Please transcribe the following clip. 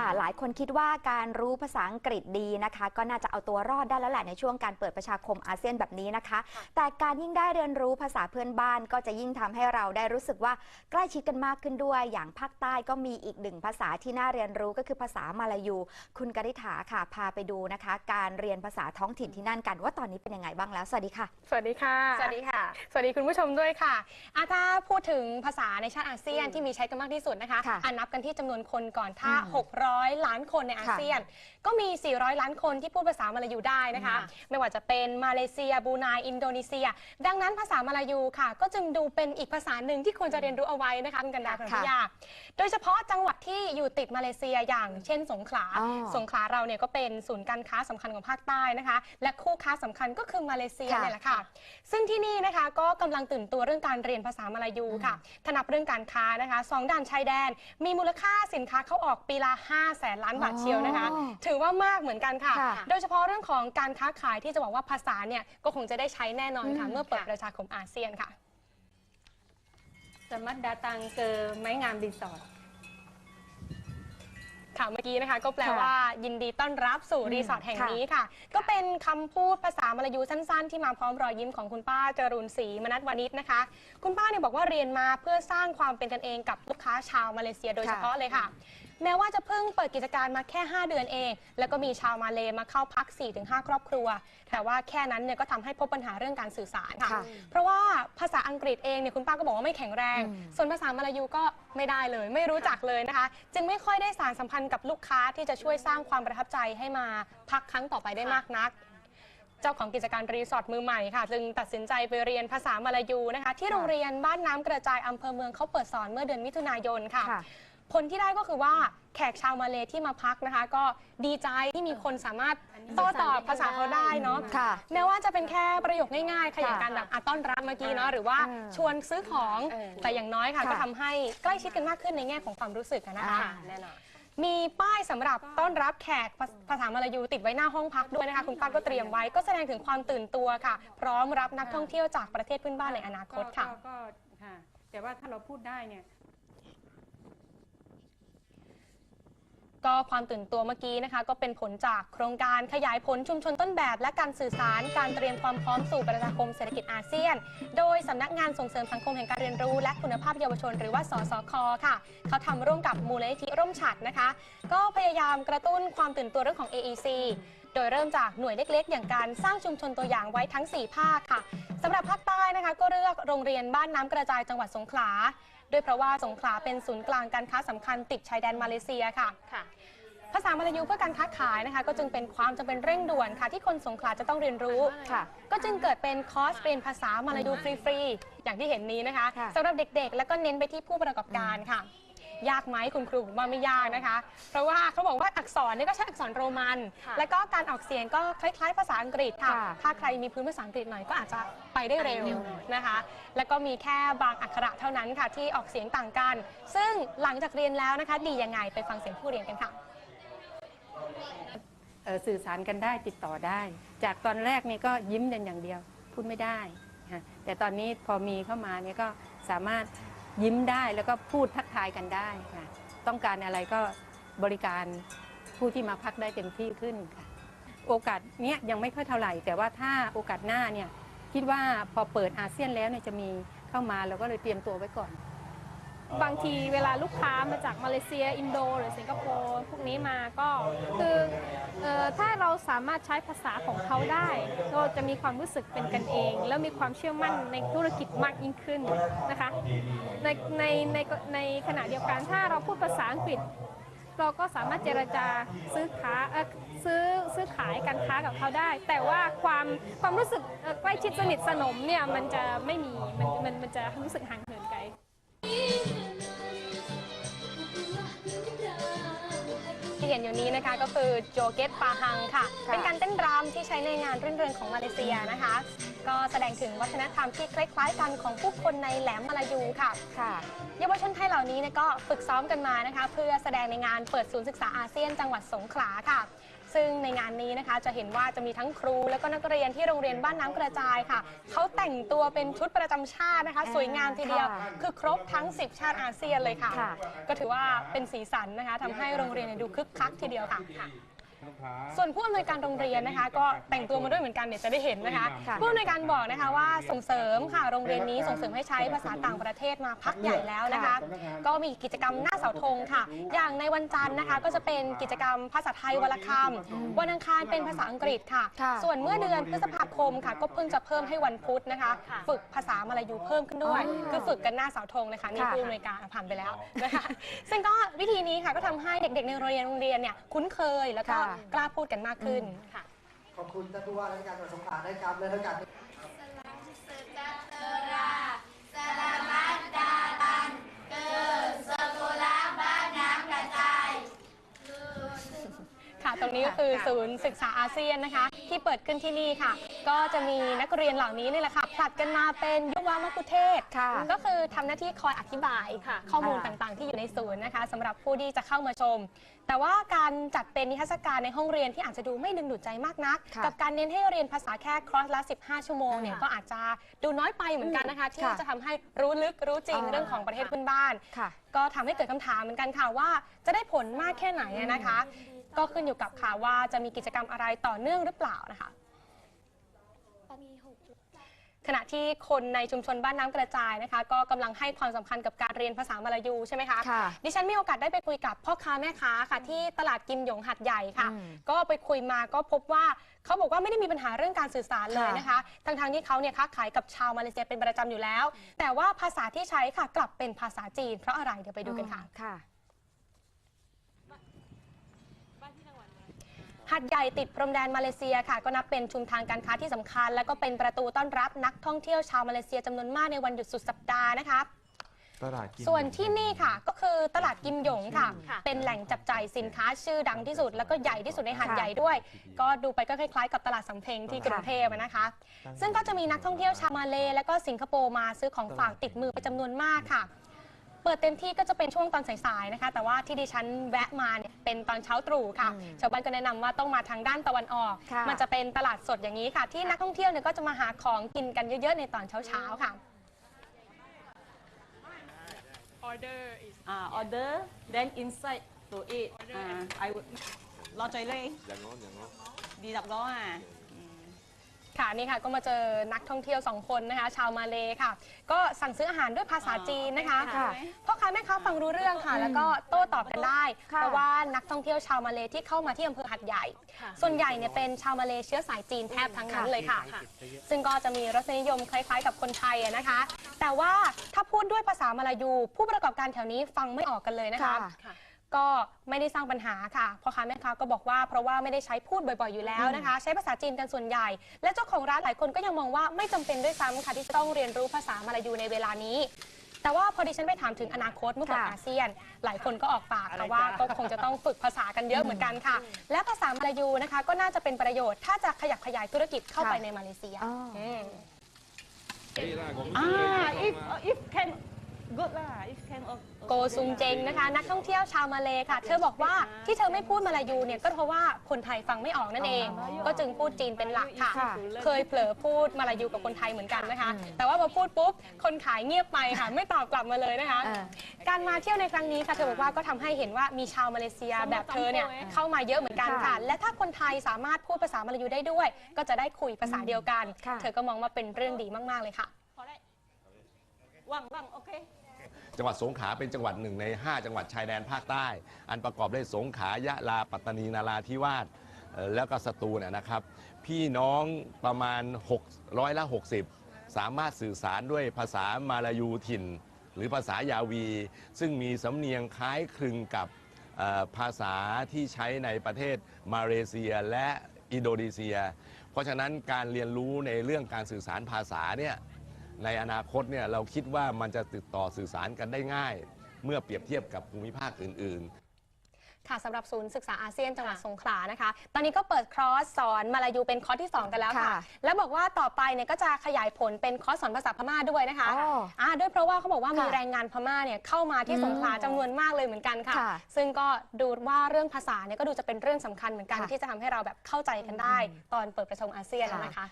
ค่ะ หลายคนคิดว่าการรู้ภาษาอังกฤษดีนะคะ ก็น่าจะเอาตัวรอดได้แล้วแหละในช่วงการเปิดประชาคมอาเซียนแบบนี้นะคะ แต่การยิ่งได้เรียนรู้ภาษาเพื่อนบ้านก็จะยิ่งทำให้เราได้รู้สึกว่าใกล้ชิดกันมากขึ้นด้วย อย่างภาคใต้ก็มีอีกหนึ่งภาษาที่น่าเรียนรู้ก็คือภาษามาลายู คุณกริษฐาค่ะ พาไปดูนะคะ การเรียนภาษาท้องถิ่นที่นั่นกัน ว่าตอนนี้เป็นยังไงบ้างแล้ว สวัสดีค่ะ สวัสดีค่ะ สวัสดีค่ะ สวัสดีคุณผู้ชมด้วยค่ะอาถ้าพูดถึงภาษาในชาติอาเซียนที่มีใช้กันมากที่สุดนะคะค่ะอันนับกันที่จำนวนคนก่อนถ้าอืม600 ล้านคนในอาเซียน ก็มี 400 ล้านคนที่พูดภาษามาลายูได้นะคะค่ะไม่ว่าจะเป็นมาเลเซียบรูไนอินโดนีเซีย ดังนั้นภาษามาลายูค่ะ ก็จึงดูเป็นอีกภาษาหนึ่งที่ควรจะเรียนรู้เอาไว้นะคะคุณกันดาพค่ะพิยาโดยเฉพาะจังหวัดที่อยู่ติดมาเลเซียอย่างเช่นสงขลาอ๋อสงขลาเราเนี่ยก็เป็นศูนย์การค้าสำคัญของภาคใต้นะคะ และคู่ค้าสำคัญก็คือมาเลเซียค่ะเนี่ยแหละค่ะ ซึ่งที่นี่นะคะก็กำลังตื่นตัวเรื่องการเรียนภาษามาลายูค่ะถนับเรื่องการค้านะคะสองด่านชายแดน มีมูลค่าสินค้าเข้าออกปีละ5แสนล้านบาทเชียวนะคะอ๋อถือว่ามากเหมือนกันค่ะ ค่ะ โดยเฉพาะเรื่องของการค้าขายที่จะบอกว่าภาษาเนี่ยก็คงจะได้ใช้แน่นอนค่ะอืมเมื่อเปิดประชาคมอาเซียนค่ะ Selamat datang ke Maingan Resort ค่ะเมื่อกี้นะคะ ก็แปลค่ะว่ายินดีต้อนรับสู่อืมรีสอร์ทแห่งค่ะนี้ค่ะ ก็เป็นคำพูดภาษามาลายูสั้นๆ ที่มาพร้อมรอยยิ้มของคุณป้าจรูนศรีมนัทวานิชนะคะ คุณป้าเนี่ยบอกว่าเรียนมาเพื่อสร้างความเป็นกันเองกับลูกค้าชาวมาเลเซียโดยเฉพาะเลยค่ะ แม้ว่าจะเพิ่งเปิดกิจการมาแค่ 5 เดือนเอง แล้วก็มีชาวมาเลมาเข้าพัก 4-5 ครอบครัว แต่ว่าแค่นั้นเนี่ยก็ทำให้พบปัญหาเรื่องการสื่อสารค่ะค่ะ เพราะว่าภาษาอังกฤษเองเนี่ยคุณป้าก็บอกว่าไม่แข็งแรงอืมส่วนภาษามาลายูก็ไม่ได้เลย ไม่รู้จักเลยนะคะ จึงไม่ค่อยได้สารสัมพันธ์กับลูกค้าที่จะช่วยสร้างความประทับใจให้มาพักครั้งต่อไปได้มากนักเจ้าของกิจการรีสอร์ทมือใหม่ค่ะ จึงตัดสินใจไปเรียนภาษามาลายูนะคะ ที่โรงเรียนบ้านน้ำกระจายอำเภอเมืองเขาเปิดสอนเมื่อเดือนมิถุนายนค่ะค่ะ ผลที่ได้ก็คือว่าแขกชาวมาเลที่มาพักนะคะ ก็ดีใจที่มีคนสามารถโต้ตอบภาษาเขาได้เนาะค่ะแม้ว่าจะเป็นแค่ประโยคง่ายๆค่ะอย่างค่ะการแบบอะต้อนรับเมื่อกี้เนาะหรือว่าเออชวนซื้อของเออแต่อย่างน้อยค่ะค่ะ ก็ทำให้ใกล้ชิดกันมากขึ้นในแง่ของความรู้สึกอะนะคะอ่าแน่นอน มีป้ายสำหรับต้อนรับแขกภาภาษามาลายูติดไว้หน้าห้องพักด้วยนะคะคุณป้าก็เตรียมไว้ก็แสดงถึงความตื่นตัวค่ะ พร้อมรับนักท่องเที่ยวจากประเทศเพื่อนบ้านในอนาคตค่ะ ก็ก็ค่ะแต่ว่าถ้าเราพูดได้เนี่ย ก็ความตื่นตัวเมื่อกี้นะคะ ก็เป็นผลจากโครงการขยายผลชุมชนต้นแบบ และการสื่อสารการเตรียมความพร้อมสู่ประชาคมเศรษฐกิจอาเซียน โดยสำนักงานส่งเสริมสังคมแห่งการเรียนรู้ และคุณภาพเยาวชน หรือว่าสสคค่ะ เขาทำร่วมกับมูลนิธิร่มฉัดนะคะ ก็พยายามกระตุ้นความตื่นตัวเรื่องของ AEC โดยเริ่มจากหน่วยเล็ก ๆ อย่างการสร้างชุมชนตัวอย่างไว้ทั้ง 4 ภาคค่ะสำหรับภาคใต้นะคะ ก็เลือกโรงเรียนบ้านน้ำกระจายจังหวัดสงขลา โดยเพราะว่าสงขลาเป็นศูนย์กลางการค้าสำคัญติดชายแดนมาเลเซียค่ะค่ะภาษามาลายูเพื่อการค้าขายนะคะก็จึงเป็นความจำเป็นเร่งด่วนค่ะ ที่คนสงขลาจะต้องเรียนรู้ค่ะ ก็จึงเกิดเป็นคอร์สเรียนภาษามาลายูฟรีๆอย่างที่เห็นนี้นะคะค่ะสำหรับเด็กๆ แล้วก็เน้นไปที่ผู้ประกอบการค่ะ ยากไหมคุณครูผมว่าไม่ยากนะคะ เพราะว่าเขาบอกว่าอักษรเนี่ยก็ใช้อักษรโรมัน ค่ะแล้วก็การออกเสียงก็คล้ายๆ ภาษาอังกฤษค่ะ ค่ะ ถ้าใครมีพื้นภาษาอังกฤษหน่อยก็อาจจะไปได้เร็วไปเร็วหน่อยนะคะ แล้วก็มีแค่บางอักขระเท่านั้นค่ะที่ออกเสียงต่างกัน ซึ่งหลังจากเรียนแล้วนะคะ ดียังไงไปฟังเสียงผู้เรียนกันค่ะ เอ่อสื่อสารกันได้ติดต่อได้ จากตอนแรกนี่ก็ยิ้มกันอย่างเดียว พูดไม่ได้ค่ะแต่ตอนนี้พอมีเข้ามาเนี่ยก็สามารถ ยิ้มได้แล้วก็พูดทักทายกันได้ค่ะ ต้องการอะไรก็บริการผู้ที่มาพักได้เต็มที่ขึ้นค่ะ โอกาสเนี้ยยังไม่ค่อยเท่าไหร่ แต่ว่าถ้าโอกาสหน้าเนี่ยคิดว่าพอเปิดอาเซียนแล้วเนี่ยจะมีเข้ามาเราก็เลยเตรียมตัวไว้ก่อน บางทีเวลาลูกค้ามาจากมาเลเซีย อินโด หรือสิงคโปร์พวกนี้มาก็คือเออถ้าเราสามารถใช้ภาษาของเขาได้เราจะมีความรู้สึกเป็นกันเอง แล้วมีความเชื่อมั่นในธุรกิจมากยิ่งขึ้นนะคะในในในในขณะเดียวกันถ้าเราพูดภาษาอังกฤษเราก็สามารถเจรจาซื้อค้าซื้อซื้อขายการค้ากับเขาได้ แต่ว่าความความรู้สึกใกล้ชิดสนิทสนมเนี่ยมันจะไม่มีมันมันมันจะรู้สึกห่างเหิน เห็นอยู่นี้นะคะก็คือโจเกตปาฮังค่ะค่ะ เป็นการเต้นรำที่ใช้ในงานรื่นเริงของมาเลเซียนะคะ ก็แสดงถึงวัฒนธรรมที่คล้ายๆกันของผู้คนในแหลมมาลายูค่ะค่ะเยาวชนไทยเหล่านี้เนี่ยก็ฝึกซ้อมกันมานะคะ เพื่อแสดงในงานเปิดศูนย์ศึกษาอาเซียนจังหวัดสงขลาค่ะ ซึ่งในงานนี้นะคะจะเห็นว่าจะมีทั้งครูและก็นักเรียนที่โรงเรียนบ้านน้ำกระจายค่ะเขาแต่งตัวเป็นชุดประจำชาตินะคะอ่าสวยงามทีเดียว ค่ะคือครบทั้ง 10 ชาติอาเซียนเลยค่ะ ค่ะ ก็ถือว่าเป็นสีสันนะคะทำให้โรงเรียนเนี่ยดูคึกคักทีเดียวค่ะ ส่วนผู้อำนวยการโรงเรียนนะคะ ก็แต่งตัวมาด้วยเหมือนกันเดี๋ยวจะได้เห็นนะคะค่ะผู้อำนวยการบอกนะคะว่าส่งเสริมค่ะโรงเรียนนี้ส่งเสริมให้ใช้ภาษาต่างประเทศมาพักใหญ่แล้วนะคะ ก็มีกิจกรรมหน้าเสาธงค่ะ อย่างในวันจันทร์นะคะ ก็จะเป็นกิจกรรมภาษาไทยวรรณคำวันอังคารเป็นภาษาอังกฤษค่ะค่ะ ส่วนเมื่อเดือนพฤษภาคมค่ะ ก็เพิ่งจะเพิ่มให้วันพุธนะคะ ฝึกภาษามาลายูเพิ่มขึ้นด้วยอ๋อคือฝึกกันหน้าเสาธงเลยค่ะนี่ค่ะผู้อำนวยการผ่านไปแล้วนะคะซึ่งก็วิธีนี้ค่ะก็ทำให้เด็กๆในโรงเรียนโรงเรียนเนี่ยคุ้นเคยแล้วก็ค่ะกล้าพูดกันมากขึ้นค่ะ ขอบคุณท่านผู้ว่าราชการจังหวัดสงขลาได้ครับและทั้งการ ค่ะ ตรงนี้ก็คือศูนย์ศึกษาอาเซียนนะคะ ที่เปิดขึ้นที่นี่ค่ะ ก็จะมีนักเรียนเหล่านี้นี่แหละค่ะผลัดกันมาเป็นยุวามะคุเทศก์ค่ะ ก็คือทำหน้าที่คอยอธิบายข้อมูลต่างๆ ที่อยู่ในศูนย์นะคะสำหรับผู้ที่จะเข้ามาชม แต่ว่าการจัดเป็นนิทรรศการในห้องเรียนที่อาจจะดูไม่ดึงดูดใจมากนัก ค่ะกับการเน้นให้เรียนภาษาแค่คอร์สละ 15 ชั่วโมงเนี่ยอ่าก็อาจจะดูน้อยไปเหมือนกันนะคะ ที่ค่ะจะทำให้รู้ลึกรู้จริงอ่า เรื่องของประเทศเพื่อนบ้าน ค่ะ ก็ทำให้เกิดคำถามเหมือนกันค่ะว่าจะได้ผลมากแค่ไหนอะนะคะ ก็ขึ้นอยู่กับค่ะว่าจะมีกิจกรรมอะไรต่อเนื่องหรือเปล่านะคะขณะที่คนในชุมชนบ้านน้ำกระจายนะคะ ก็กำลังให้ความสำคัญกับการเรียนภาษามาลายูใช่ไหมคะค่ะดิฉันมีโอกาสได้ไปคุยกับพ่อค้าแม่ค้าค่ะ ที่ตลาดกิมหยงหัดใหญ่ค่ะอืมก็ไปคุยมาก็พบว่าเขาบอกว่าไม่ได้มีปัญหาเรื่องการสื่อสารเลยนะคะทั้งทางๆที่เขาเนี่ยค้าขายกับชาวมาเลเซียเป็นประจำอยู่แล้ว แต่ว่าภาษาที่ใช้ค่ะกลับเป็นภาษาจีน เพราะอะไรเดี๋ยวไปดูกันค่ะ ค่ะ หัดใหญ่ติดพรมแดนมาเลเซียค่ะ ก็นับเป็นชุมทางการค้าที่สำคัญ แล้วก็เป็นประตูต้อนรับนักท่องเที่ยวชาวมาเลเซียจำนวนมากในวันหยุดสุดสัปดาห์นะคะตลาดกินส่วนที่นี่ค่ะก็คือตลาดกิมหยงค่ะ เป็นแหล่งจับจ่ายสินค้าชื่อดังที่สุด แล้วก็ใหญ่ที่สุดในหาดค่ะใหญ่ด้วย ก็ดูไปก็คล้ายๆ กับตลาดสำเพ็งที่กรุงเทพอะนะคะ ซึ่งก็จะมีนักท่องเที่ยวชาวมาเล และก็สิงคโปร์มาซื้อของฝากติดมือไปจำนวนมากค่ะ เปิดเต็มที่ก็จะเป็นช่วงตอนสายๆนะคะ แต่ว่าที่ดิฉันแวะมาเนี่ยเป็นตอนเช้าตรู่ค่ะอืมชาวบ้านก็แนะนำว่าต้องมาทางด้านตะวันออก ค่ะ มันจะเป็นตลาดสดอย่างนี้ค่ะ ที่นักท่องเที่ยวเนี่ยก็จะมาหาของกินกันเยอะๆในตอนเช้าๆค่ะ uh, order, then inside to eat. Uh, I would lo chơi lê. อย่างโน้นอย่างโน้น Đi đọc đó à. ค่ะนี่ค่ะก็มาเจอนักท่องเที่ยวสองคนนะคะ ชาวมาเลค่ะ ก็สั่งซื้ออาหารด้วยภาษาจีนนะคะค่ะพ่อค้าแม่ค้าฟังรู้เรื่องค่ะ แล้วก็โต้ตอบกันได้ค่ะเพราะว่านักท่องเที่ยวชาวมาเลที่เข้ามาที่อำเภอหัดใหญ่ ส่วนใหญ่เนี่ยเป็นชาวมาเลเชื้อสายจีนแทบทั้งนั้นเลยค่ะ ซึ่งก็จะมีรสนิยมคล้าย ๆ กับคนไทยอะนะคะ แต่ว่าถ้าพูดด้วยภาษามาลายู ผู้ประกอบการแถวนี้ฟังไม่ออกกันเลยนะคะ ค่ะ ก็ไม่ได้สร้างปัญหาค่ะพ่อค้าแม่ค้าก็บอกว่าเพราะว่าไม่ได้ใช้พูดบ่อยๆอยู่แล้วนะคะ ใช้ภาษาจีนกันส่วนใหญ่ และเจ้าของร้านหลายคนก็ยังมองว่าไม่จำเป็นด้วยซ้ำค่ะที่จะต้องเรียนรู้ภาษามาลายูในเวลานี้ แต่ว่าพอดิฉันไปถามถึงอนาคตเมื่อเปิดค่ะอาเซียน หลายคนก็ออกปากค่ะว่าก็คงจะต้องฝึกภาษากันเยอะเหมือนกันค่ะ และภาษามาลายูนะคะก็น่าจะเป็นประโยชน์ถ้าจะขยับขยายธุรกิจเข้าไปในมาเลเซียอ๋ออืม Ah, if uh, if can good lah. If can. Uh, โกซุงเจงนะคะ นักท่องเที่ยวชาวมาเลค่ะ เธอบอกว่าที่เธอไม่พูดมาลายูเนี่ยก็เพราะว่าคนไทยฟังไม่ออกนั่นเอง ก็จึงพูดจีนเป็นหลักค่ะค่ะ เคยเผลอพูดมาลายูกับคนไทยเหมือนกันนะคะ แต่ว่าพอพูดปุ๊บคนขายเงียบไปค่ะ ไม่ตอบกลับมาเลยนะคะเออการมาเที่ยวในครั้งนี้ค่ะเธอบอกว่าก็ทำให้เห็นว่ามีชาวมาเลเซียแบบเธอเนี่ยเข้ามาเยอะเหมือนกันค่ะค่ะ และถ้าคนไทยสามารถพูดภาษามาลายูได้ด้วย ก็จะได้คุยภาษาเดียวกันค่ะเธอก็มองว่าเป็นเรื่องดีมาก ๆเลยค่ะ Vâng vâng okay. จังหวัดสงขลาเป็นจังหวัดหนึ่งใน 5 จังหวัดชายแดนภาคใต้ อันประกอบด้วยสงขลายะลาปัตตานีนาราธิวาสแล้วก็สตูลเนยนะครับ พี่น้องประมาณ6ร้อยละ 60 สามารถสื่อสารด้วยภาษามาลายูถิ่น หรือภาษายาวี ซึ่งมีสำเนียงคล้ายคลึงกับภาษาที่ใช้ในประเทศมาเลเซียและอินโดนีเซีย เพราะฉะนั้นการเรียนรู้ในเรื่องการสื่อสารภาษาเนี่ย ในอนาคตเนี่ยเราคิดว่ามันจะติดต่อสื่อสารกันได้ง่าย เมื่อเปรียบเทียบกับภูมิภาคอื่น ๆ ค่ะสำหรับศูนย์ศึกษาอาเซียนจังหวัดสงขลานะคะ ตอนนี้ก็เปิดคอร์สสอนมาลายูเป็นคอร์สที่ 2 กันแล้วค่ะ ค่ะแล้วบอกว่าต่อไปเนี่ยก็จะขยายผลเป็นคอร์สสอนภาษาพม่าด้วยนะคะอ๋ออ่าด้วยเพราะว่าเขาบอกว่ามีค่ะแรงงานพม่าเนี่ยเข้ามาที่อืมสงขลาจำนวนมากเลยเหมือนกันค่ะ ค่ะซึ่งก็ดูว่าเรื่องภาษาเนี่ยก็ดูจะเป็นเรื่องสำคัญเหมือนกันค่ะที่จะทำให้เราแบบเข้าใจกันได้ ตอนเปิดประชุมอาเซียนค่ะ นะคะ